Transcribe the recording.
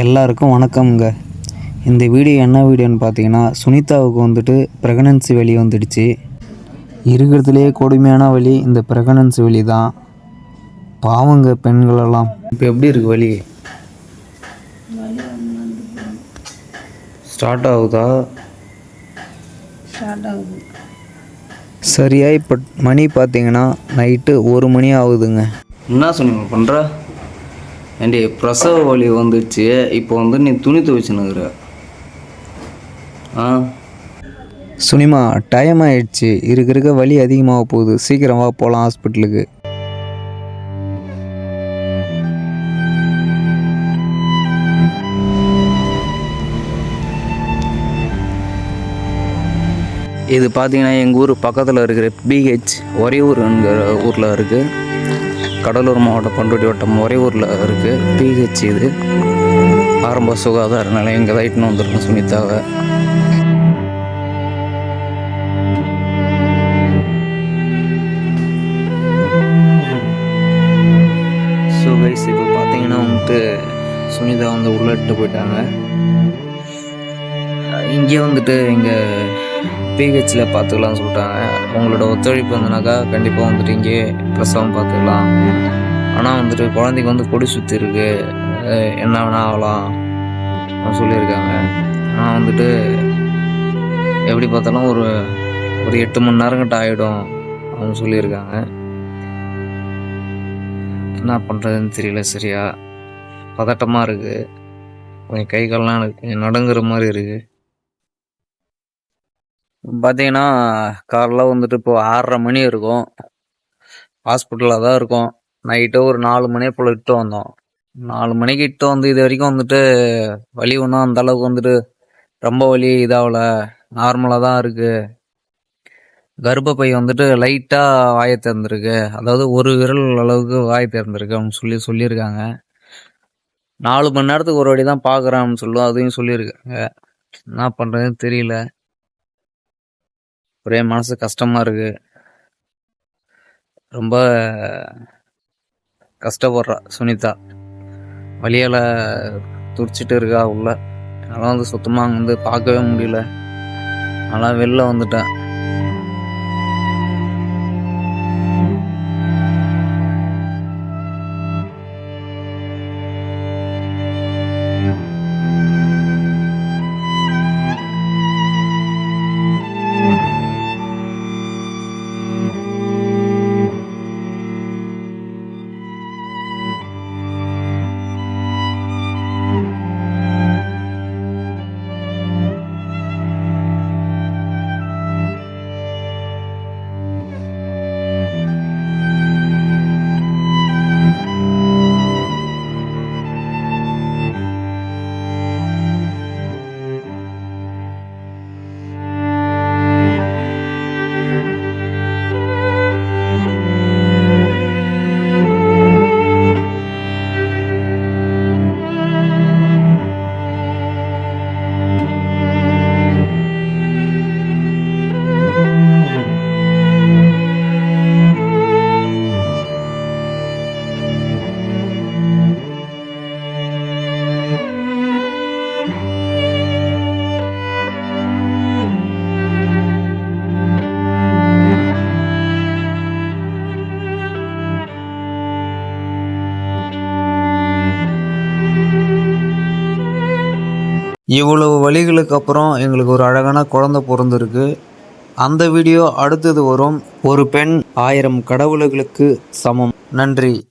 எல்லாருக்கும் வணக்கம்ங்க. இந்த வீடியோ என்ன வீடியோன்னு பார்த்தீங்கன்னா சுனிதாவுக்கு வந்துட்டு ப்ரெக்னன்சி வலி வந்துடுச்சு. இருக்கிறதுலே கொடுமையான வலி இந்த ப்ரெக்னன்சி வலி தான். பாவங்க பெண்களெல்லாம். இப்போ எப்படி இருக்கு வலி? ஸ்டார்ட் ஆகுதா? ஸ்டார்ட் ஆகுது. சரியா இப்போ மணி பார்த்தீங்கன்னா நைட்டு ஒரு மணி ஆகுதுங்க. என்ன சொன்னீங்க பண்ணுற ஏண்டி பிரசவ வலி வந்துடுச்சு இப்போ வந்து நீ துணி துவைச்சுனுக்குற ஆ? சுனிமா டைம் ஆயிடுச்சு. இருக்க இருக்க வலி அதிகமாக போகுது. சீக்கிரம் வா போகலாம் ஹாஸ்பிட்டலுக்கு. இது பார்த்தீங்கன்னா எங்கள் ஊர் பக்கத்தில் இருக்கிற பிஹெச் ஒரே ஊருங்கிற ஊரில் இருக்குது கடலூர் மாவட்டம் பண்ருட்டி வட்டம் ஒரே ஊரில் இருக்குது பிஹெச் இது. ஆரம்ப சுகாதார நிலையம். இங்கே தான் இட்டுன்னு வந்துருக்கோம் சுனிதாவை ஸோ கைஸ் இப்போ பார்த்தீங்கன்னா வந்துட்டு சுனிதா வந்து உள்ளிட்டு போயிட்டாங்க. இங்கே வந்துட்டு இங்கே பிஹெச்சில் பார்த்துக்கலாம்னு சொல்லிட்டாங்க. உங்களோட ஒத்துழைப்பு வந்தனாக்கா கண்டிப்பாக வந்துட்டு இங்கே பிரசவம் பார்த்துக்கலாம். ஆனால் வந்துட்டு குழந்தைக்கு வந்து கொடி சுற்றி இருக்கு. என்ன வேணா ஆகலாம். அப்படின்னு சொல்லியிருக்காங்க. ஆனால் வந்துட்டு எப்படி பார்த்தாலும் ஒரு ஒரு எட்டு மணி நேரம் கிட்ட ஆகிடும் அப்படின்னு சொல்லியிருக்காங்க. என்ன பண்ணுறதுன்னு தெரியல சரியா. பதட்டமாக இருக்குது கொஞ்சம் கை கால்லாம் எனக்கு கொஞ்சம் நடுங்குற மாதிரி இருக்குது பார்த்தீங்கன்னா காலைல வந்துட்டு இப்போ ஆறரை மணி இருக்கும். ஹாஸ்பிட்டலில் தான் இருக்கும். நைட்டு ஒரு நாலு மணி போல் இட்டு வந்தோம். நாலு மணிக்கு இட்டு வந்து இது வரைக்கும் வந்துட்டு வலி ஒன்றும் அந்த அளவுக்கு வந்துட்டு ரொம்ப வலி இதாகல. நார்மலாக தான் இருக்கு. கர்ப்பப்பை வந்துட்டு லைட்டாக வாயை திறந்திருக்கு. அதாவது ஒரு விரல் அளவுக்கு வாய் திறந்திருக்கு அப்படின்னு சொல்லி சொல்லியிருக்காங்க. நாலு மணி நேரத்துக்கு ஒரு வாட்டி தான் பார்க்குறேன் அப்படின்னு சொல்லுவோம் அதையும் சொல்லியிருக்காங்க. என்ன பண்ணுறதுன்னு தெரியல. ஒரே மனசு கஷ்டமாக இருக்கு. ரொம்ப கஷ்டப்படுறா சுனிதா. வழியால் துடிச்சிட்டு இருக்கா உள்ள. அதெல்லாம் வந்து சுத்தமாக அங்கே வந்து பார்க்கவே முடியல. அதெல்லாம் வெளில வந்துட்டேன். இவ்வளவு வழிகளுக்கு அப்புறம் எங்களுக்கு ஒரு அழகான குழந்தை பிறந்திருக்கு. அந்த வீடியோ அடுத்தது வரும். ஒரு பெண் ஆயிரம் கடவுள்களுக்கு சமம். நன்றி.